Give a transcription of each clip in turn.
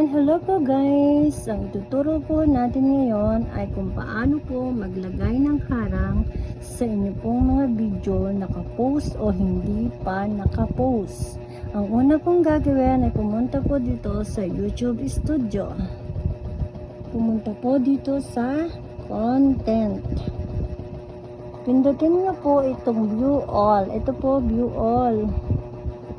Ayan, hello po guys! Ang ituturo po natin ngayon ay kung paano po maglagay ng harang sa inyo pong mga video nakapost o hindi pa nakapost. Ang una pong gagawin ay pumunta po dito sa YouTube Studio. Pumunta po dito sa Content. Pindutin nyo po itong View All. Ito po, View All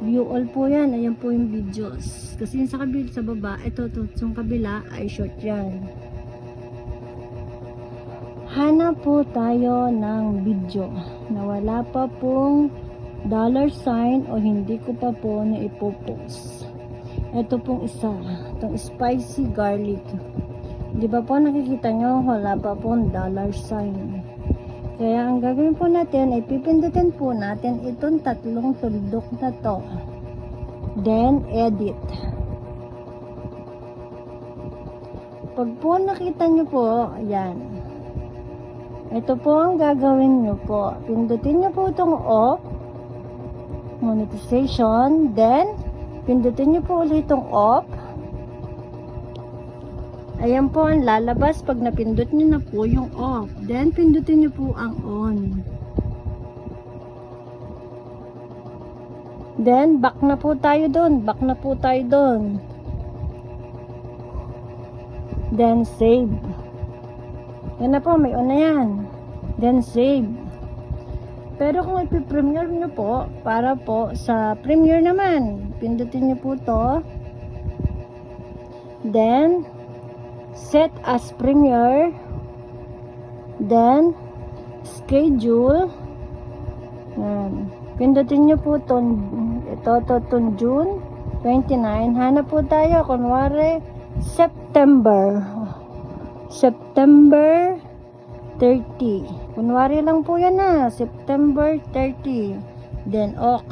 view all po yan. Ayan po yung videos. Kasi yung sa kabila, sa baba, ito, ito, yung kabila ay short yan. Hanap po tayo ng video na wala pa pong dollar sign o hindi ko pa po na ipopost. Ito pong isa, itong spicy garlic. Di ba po nakikita nyo, wala pa pong dollar sign. Kaya ang gagawin po natin ay pipindutin po natin itong tatlong tuldok na to. Then, edit. Pag po nakita nyo po, ayan. Ito po ang gagawin nyo po. Pindutin nyo po itong off. Monetization. Then, pindutin nyo po ulit itong off. Ayan po ang lalabas pag napindot nyo na po yung off. Then, pindutin nyo po ang on. Then, back na po tayo doon. Back na po tayo doon. Then, save. Yan na po, may on na yan. Then, save. Pero kung ipipremiere nyo po, para po sa premiere naman, pindutin nyo po to. Then, set as premiere then schedule yan pindutin nyo po ton ito to ton June 29 hanap po tayo kunwari September. September 30 kunwari lang po yan na September 30 then ok.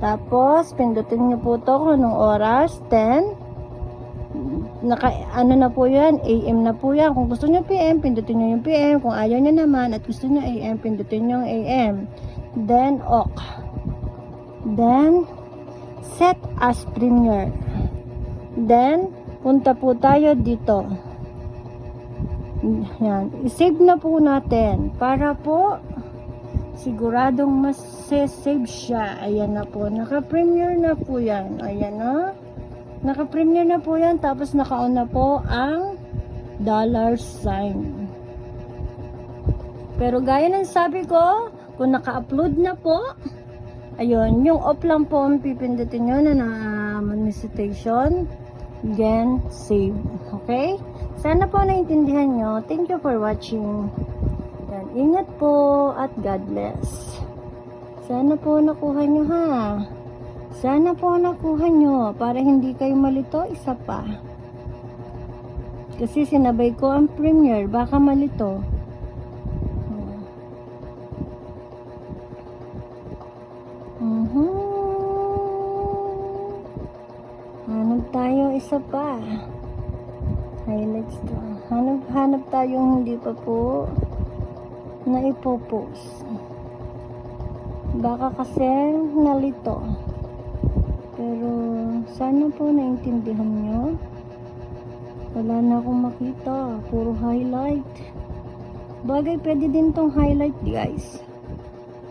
Tapos pindutin nyo po to kung anong oras? 10 naka ano na po yan AM na po yan. Kung gusto nyo PM pindutin nyo yung PM kung ayaw nyo naman at gusto nyo AM pindutin nyo yung AM then OK. Then set as premiere then punta po tayo dito. Yan. I-save na po natin para po siguradong mas save siya. Ayan na po. Naka premiere na po yan. Ayan na Naka-premiere na po yan. Tapos naka-on na po ang dollar sign. Pero gaya ng sabi ko, kung naka-upload na po, ayun, yung off lang po ang pipindutin nyo na na monetization. Again, save. Okay? Sana po naintindihan nyo. Thank you for watching. Yan. Ingat po at God bless. Sana po nakuha nyo ha. Sana po nakuha nyo para hindi kayo malito isa pa. Kasi sinabay ko ang premiere, baka malito. Mhm. Hanap tayo isa pa. Highlights to. Hanap, hanap tayong hindi pa po na ipopost. Baka kasi nalito. Sana po naintindihan nyo. Wala na akong makita. Puro highlight. Bagay pwede din tong highlight guys.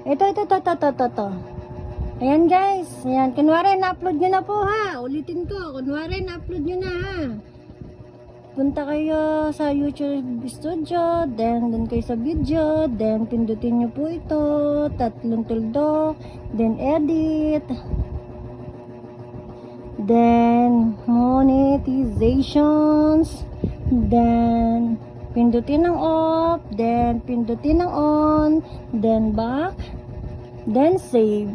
Ito, ito, ito, ito, ito, ito. Ayan guys. Ayan. Kunwari na-upload nyo na po ha. Ulitin ko. Kunwari na-upload nyo na ha. Punta kayo sa YouTube Studio, then dun kayo sa video, then pindutin nyo po ito, tatlong tuldok, then edit, then monetizations. Then pindutin ng off. Then pindutin ng on. Then back. Then save.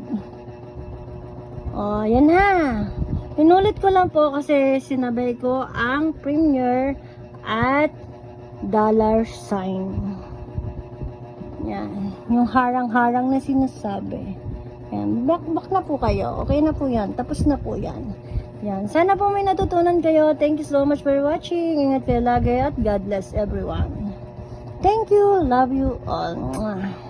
Oh yan ha. Inulit ko lang po kasi sinabay ko ang premiere at dollar sign. Yan. Yung harang-harang na sinasabi yan, back, back na po kayo. Okay na po yan. Tapos na po yan. Yan. Sana po may natutunan kayo. Thank you so much for watching. Ingat kayo lagi at God bless everyone. Thank you. Love you all. Mwah.